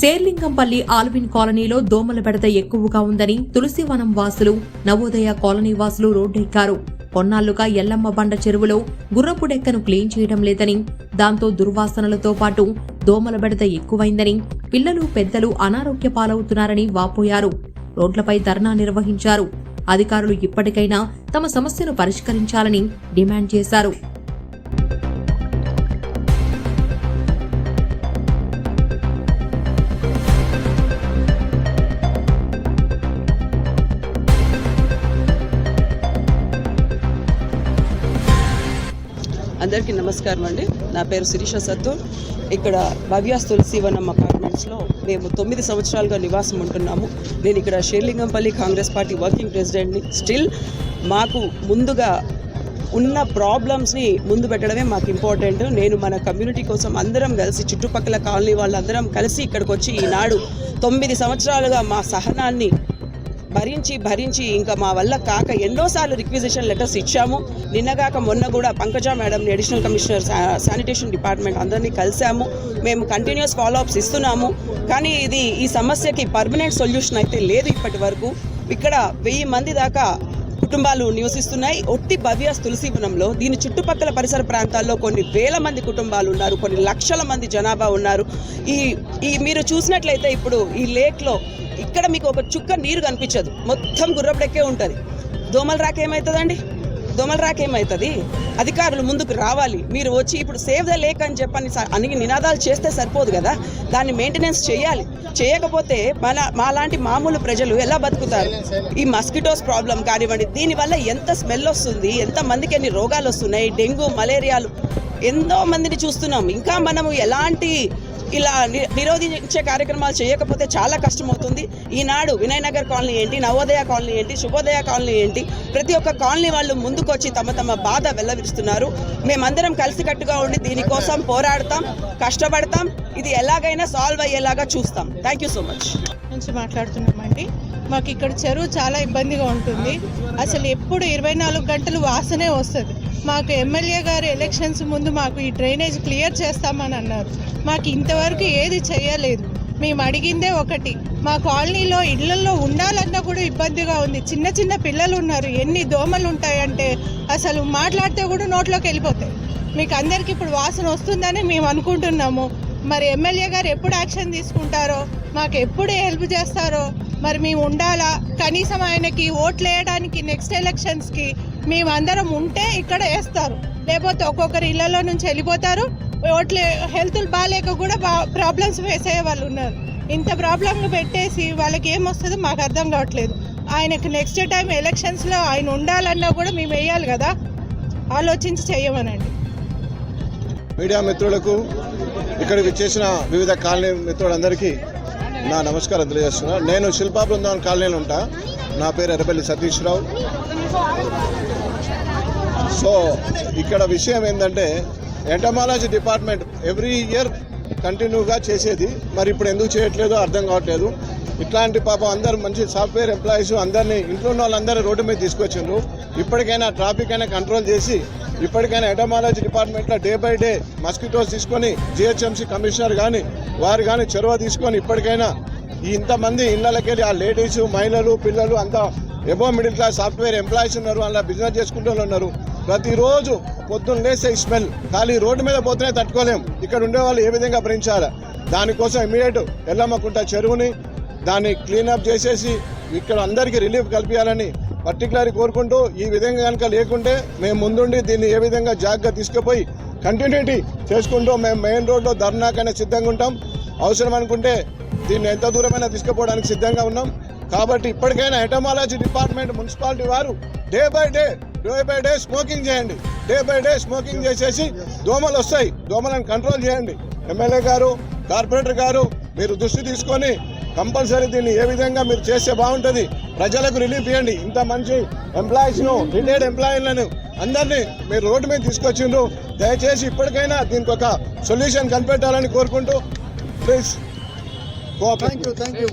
Serilingampally Alvin కాలనీలో దోమల బెడత ఎక్కువగా ఉందని తులసివనం వాసులు నవోదయ కాలనీ వాసులు రోడ్డెక్కారు. కొన్నాళ్ళుగా ఎల్లమ్మ బండ చెరువులో గుర్రపు డెక్కను క్లీన్ చేయడం లేదని దాంతో దుర్వాసనలతో పాటు దోమల బెడత ఎక్కువైందని పిల్లలు పెద్దలు అనారోగ్య పాలవుతున్నారని వాపోయారు. రోడ్లపై ధర్నా నిర్వహించారు. అధికారులు ఇప్పటికైనా తమ సమస్యను పరిష్కరించాలని డిమాండ్ చేశారు. అందరికీ నమస్కారం అండి. నా పేరు శిరీష సత్తు. ఇక్కడ భవ్యాస్ తులసివనం అపార్ట్మెంట్స్లో మేము తొమ్మిది సంవత్సరాలుగా నివాసం ఉంటున్నాము. నేను ఇక్కడ షేర్లింగంపల్లి కాంగ్రెస్ పార్టీ వర్కింగ్ ప్రెసిడెంట్ని స్టిల్ మాకు ముందుగా ఉన్న ప్రాబ్లమ్స్ని ముందు పెట్టడమే మాకు ఇంపార్టెంట్ నేను మన కమ్యూనిటీ కోసం అందరం కలిసి చుట్టుపక్కల కాలనీ వాళ్ళందరం కలిసి ఇక్కడికి వచ్చి ఈనాడు తొమ్మిది సంవత్సరాలుగా మా సహనాన్ని భరించి భరించి ఇంకా మా వల్ల కాక ఎన్నోసార్లు రిక్విజిషన్ లెటర్స్ ఇచ్చాము. నిన్నగాక మొన్న కూడా పంకజ మేడంని అడిషనల్ కమిషనర్ శానిటేషన్ డిపార్ట్మెంట్ అందరినీ కలిసాము మేము కంటిన్యూస్ ఫాలోఅప్స్ ఇస్తున్నాము. కానీ ఇది ఈ సమస్యకి పర్మనెంట్ సొల్యూషన్ అయితే లేదు ఇప్పటి వరకు. ఇక్కడ వెయ్యి మంది దాకా కుటుంబాలు నివసిస్తున్నాయి. ఒట్టి భవ్యాస్ తులసివనంలో దీని చుట్టుపక్కల పరిసర ప్రాంతాల్లో కొన్ని వేల మంది కుటుంబాలు ఉన్నారు. కొన్ని లక్షల మంది జనాభా ఉన్నారు. ఈ ఈ మీరు చూసినట్లయితే ఇప్పుడు ఈ లేక్లో ఇక్కడ మీకు ఒక చుక్క నీరు కనిపించదు. మొత్తం గుర్రపుడెక్కే ఉంటుంది. దోమల రాక ఏమవుతుందండి దోమల అధికారులు ముందుకు రావాలి. మీరు వచ్చి ఇప్పుడు సేవ్ ద లేక్ అని చెప్పని స- అని నినాదాలు చేస్తే సరిపోదు కదా? దాన్ని మెయింటెనెన్స్ చేయాలి. చేయకపోతే మన మాలాంటి మామూలు ప్రజలు ఎలా బతుకుతారు? ఈ మస్కిటోస్ ప్రాబ్లం కానివ్వండి దీనివల్ల ఎంత స్మెల్ వస్తుంది ఎంత మందికి ఎన్ని రోగాలు వస్తున్నాయి డెంగ్యూ మలేరియాలు ఎంతో మందిని చూస్తున్నాం. ఇంకా మనము ఎలాంటి ఇలా నిరోధించే కార్యక్రమాలు చేయకపోతే చాలా కష్టమవుతుంది. ఈనాడు వినయనగర్ కాలనీ ఏంటి నవోదయ కాలనీ ఏంటి శుభోదయ కాలనీ ఏంటి ప్రతి ఒక్క కాలనీ వాళ్ళు ముందుకొచ్చి తమ తమ బాధ వెల్లవిరుస్తున్నారు. మేమందరం కలిసికట్టుగా ఉండి దీనికోసం పోరాడతాం కష్టపడతాం ఇది ఎలాగైనా సాల్వ్ అయ్యేలాగా చూస్తాం. థ్యాంక్ యూ సో మచ్ నుంచి మాట్లాడుతున్నామండి. మాకు ఇక్కడ చెరువు చాలా ఇబ్బందిగా ఉంటుంది. అసలు ఎప్పుడు ఇరవై నాలుగు గంటలు వాసనే వస్తుంది. మాకు ఎమ్మెల్యే గారు ఎలక్షన్స్ ముందు మాకు ఈ డ్రైనేజ్ క్లియర్ చేస్తామని అన్నారు. మాకు ఇంతవరకు ఏది చేయలేదు మేము అడిగిందే ఒకటి మా కాలనీలో ఇళ్ళలో ఉండాలన్నా కూడా ఇబ్బందిగా ఉంది. చిన్న చిన్న పిల్లలు ఉన్నారు. ఎన్ని దోమలు ఉంటాయంటే అసలు మాట్లాడితే కూడా నోట్లోకి వెళ్ళిపోతాయి. మీకు అందరికి ఇప్పుడు వాసన వస్తుందని మేము అనుకుంటున్నాము. మరి ఎమ్మెల్యే గారు ఎప్పుడు యాక్షన్ తీసుకుంటారో మాకు ఎప్పుడు హెల్ప్ చేస్తారో మరి మేము ఉండాలా? కనీసం ఆయనకి ఓట్లు వేయడానికి నెక్స్ట్ ఎలక్షన్స్కి మేము అందరం ఉంటే ఇక్కడ వేస్తారు. లేకపోతే ఒక్కొక్కరి ఇళ్ళలో నుంచి వెళ్ళిపోతారు. ఓట్లు హెల్త్ బాగాలేక కూడా ప్రాబ్లమ్స్ ఫేస్ అయ్యే వాళ్ళు ఉన్నారు. ఇంత ప్రాబ్లం పెట్టేసి వాళ్ళకి ఏమొస్తుందో మాకు అర్థం కావట్లేదు. ఆయనకి నెక్స్ట్ టైం ఎలక్షన్స్లో ఆయన ఉండాలన్నా కూడా మేము వేయాలి కదా. ఆలోచించి చేయమనండి. మీడియా మిత్రులకు ఇక్కడికి చేసిన వివిధ కాలనీ మిత్రులందరికీ నా నమస్కారం తెలియజేస్తున్నా. నేను శిల్పా బృందావన్ కాలనీలో ఉంటా. నా పేరు ఎర్రపల్లి సతీష్ రావు. సో ఇక్కడ విషయం ఏంటంటే ఎంటమాలజీ డిపార్ట్మెంట్ ఎవ్రీ ఇయర్ కంటిన్యూగా చేసేది మరి ఇప్పుడు ఎందుకు చేయట్లేదో అర్థం కావట్లేదు. ఇట్లాంటి పాపం అందరు మంచి సాఫ్ట్వేర్ ఎంప్లాయీస్ అందరినీ ఇంట్లో ఉన్న వాళ్ళందరూ రోడ్డు మీద తీసుకొచ్చిండ్రు. ఇప్పటికైనా ట్రాఫిక్ అయినా కంట్రోల్ చేసి ఇప్పటికైనా ఎటమాలజీ డిపార్ట్మెంట్లో డే బై డే మస్కిటోస్ తీసుకొని జిహెచ్ఎంసీ కమిషనర్ కానీ వారు కానీ చొరవ తీసుకొని ఇప్పటికైనా ఇంతమంది ఇళ్ళకెళ్ళి ఆ లేడీస్ మహిళలు పిల్లలు అంతా above middle class software employees ఉన్నారు అలా బిజినెస్ చేసుకుంటూ ఉన్నారు. ప్రతిరోజు పొద్దున్న లేసే స్మెల్ ఖాళీ రోడ్డు మీద పోతేనే తట్టుకోలేము ఇక్కడ ఉండే వాళ్ళు ఏ విధంగా భరించాలి? దానికోసం ఇమీడియట్ ఎల్లమ్మకుంట చెరువుని దాన్ని క్లీనప్ చేసేసి ఇక్కడ అందరికీ రిలీఫ్ కల్పించాలని పర్టికులర్ కోరుకుంటూ ఈ విధంగా కనుక లేకుంటే మేము ముందుండి దీన్ని ఏ విధంగా జాగ్రత్త తీసుకుపోయి కంటిన్యూటీ చేసుకుంటూ మేము మెయిన్ రోడ్లో ధర్నాకైనా సిద్ధంగా ఉంటాం. అవసరం అనుకుంటే దీన్ని ఎంత దూరమైనా తీసుకుపోవడానికి సిద్ధంగా ఉన్నాం. కాబట్టి ఇప్పటికైనా ఎటమాలజీ డిపార్ట్మెంట్ మున్సిపాలిటీ వారు day by day day by day smoking చేయండి. డే బై డే స్మోకింగ్ చేసేసి దోమలు వస్తాయి. దోమలను కంట్రోల్ చేయండి. ఎమ్మెల్యే గారు కార్పొరేటర్ గారు మీరు దృష్టి తీసుకొని కంపల్సరీ దీన్ని ఏ విధంగా మీరు చేస్తే బాగుంటుంది? ప్రజలకు రిలీఫ్ ఇవ్వండి. ఇంత మంచి ఎంప్లాయీస్ను రిటైర్డ్ ఎంప్లాయీలను అందరినీ మీరు రోడ్డు మీద తీసుకొచ్చిండ్రు. దయచేసి ఇప్పటికైనా దీనికి ఒక సొల్యూషన్ కనిపెట్టాలని కోరుకుంటూ please thank you thank you